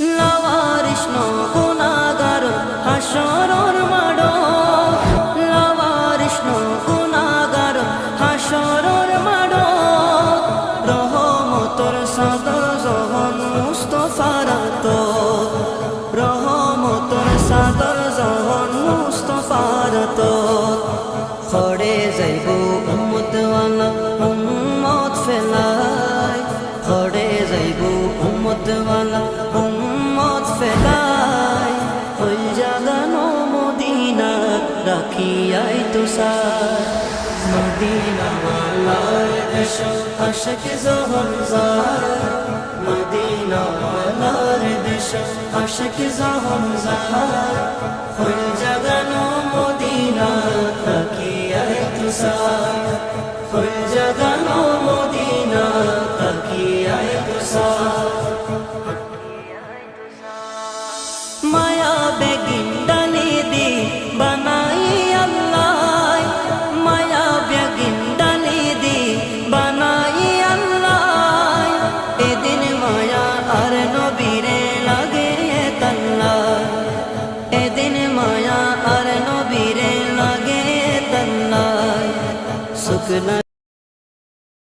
লাওয়ারিষ্ণ গুণাগার, হাসরর মাডো। লাওয়ারিষ্ণ গুণাগার, হাসরর মাডো। রহমতর সাদর জহন মুস্তফার তো রহমতর সাদর জহন মুস্তফার তো খড়ে যাইব উম্মতওয়ালা, উম্মত ফেলাই খড়ে যাইব উম্মতওয়ালা রাখিয়াই তো সার। মদিনা মালার দেশ আশক জহর জার। মদিনা মালার দেশ আশক জহর জার। ওই জাগানো মদিনা রাখিয়াই তো সার। ওই জাগানো মদিনা सुख न